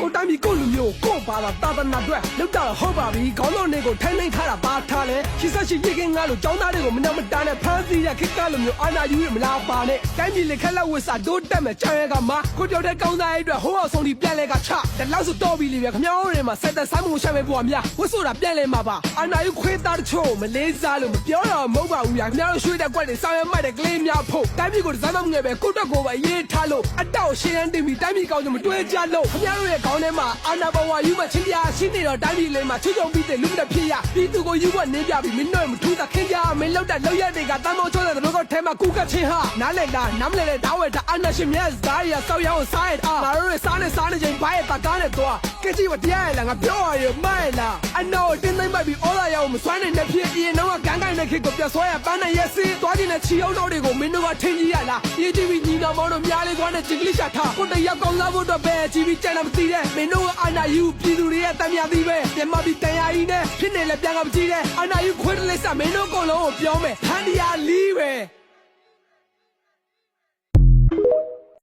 ကိုတိုင်းပြည်ကိုလူမျိုးကို ပါလာတာသနာအတွက်လောက်တာတော့ဟုတ်ပါပြီခေါင်းလုံးတွေကိုထိုင်းနှိမ့်ထားတာပါထားလဲရှိစရှိရေကင်းငါလို့ចောင်းသားတွေကိုမနှမတားနဲ့ဖမ်းဆီးရခစ်ကလိုမျိုးအာနာယူရမလားပါနဲ့တိုင်းပြည်လက်ခက်လက်ဝစ်စာဒိုးတက်မဲ့ချမ်းရဲကမှာကိုပြောတဲ့ကောင်းသားရဲ့အတွက်ဟိုးအောင်ဆုံးဒီပြန်လဲကချတလောက်ဆိုတော့ပြီလေဗျခမောင်းတွေမှာဆက်သက်ဆိုင်မှုရှာမဲ့ဘွားများဝစ်ဆိုတာပြန်လဲမှာပါအာနာယူခွေးသားတချို့မလေးစားလို့မပြောတော့မဟုတ်ပါဘူးဗျခမောင်းရွှေတဲ့ကွက်တွေဆောင်ရွက်မှတ်တဲ့ကလေးများဖို့တိုင်းပြည်ကိုဒီဇိုင်းမငယ်ပဲကိုတက်ကိုပဲရေးထားလို့အတောက်ရှင်းရန်တင်ပြီးတိုင်းပြည်ကောင်းချင်မတွဲကြလို့ခမောင်းရဲ့ခေါင်းထဲမှာအာနာဘဝယူမချင်းပြရှိနေတော့တိုင်းပြည်လေးမှာချွတ်ချုံပြီးတဲ့လူမတဲ့ဖြစ်ရပြည်သူကိုယူဝနေပြပြီးမင်းတို့မထူးတာခင်ကြမင်းလောက်တဲ့လောက်ရတွေကတမ်းမောချိုးတဲ့တို့ကထဲမှာကူကချင်းဟာနားလည်တာနားမလည်တဲ့ဓာဝဲတာအနာရှင်မြတ်ဇာရဆောက်ရအောင်စားရတာငါတို့ရဲ့စားနေစားနေချင်းဘိုင်းရဲ့တကားနဲ့တော့ ကဲကြည့်မတရားရလားငါပြောရရမိုက်လားအနော်တင်းသိမ့်ပိုက်ပြီးအော်လာရအောင်မစွမ်းနေတဲ့ဖြစ်အရင်တော့ကန်းကိုင်းတဲ့ခေတ်ကိုပြဆွဲရပန်းနဲ့ရက်စီးသွားခြင်းနဲ့ချီအောင်တော့တွေကိုမင်းတို့ကထင်ကြီးရလား ETV ညီနောင်မောင်တို့များလေးကွာနဲ့ဂျင်ကလစ်ရှာထားကိုတယောက်ကောင်းစားဖို့တော့ပဲ TV ကျန်တာမသိတဲ့မင်းတို့ကအာနာယူပြည်သူတွေရဲ့တမ်းမြသီးပဲမြန်မာပြည်တန်ရာကြီးနဲ့ဖြစ်နေလဲပြန်ကမကြည့်တဲ့အနာယူခွေးတလေးစမင်းတို့အကုန်လုံးကိုပြောမယ်ဟန်ဒီယာလီပဲ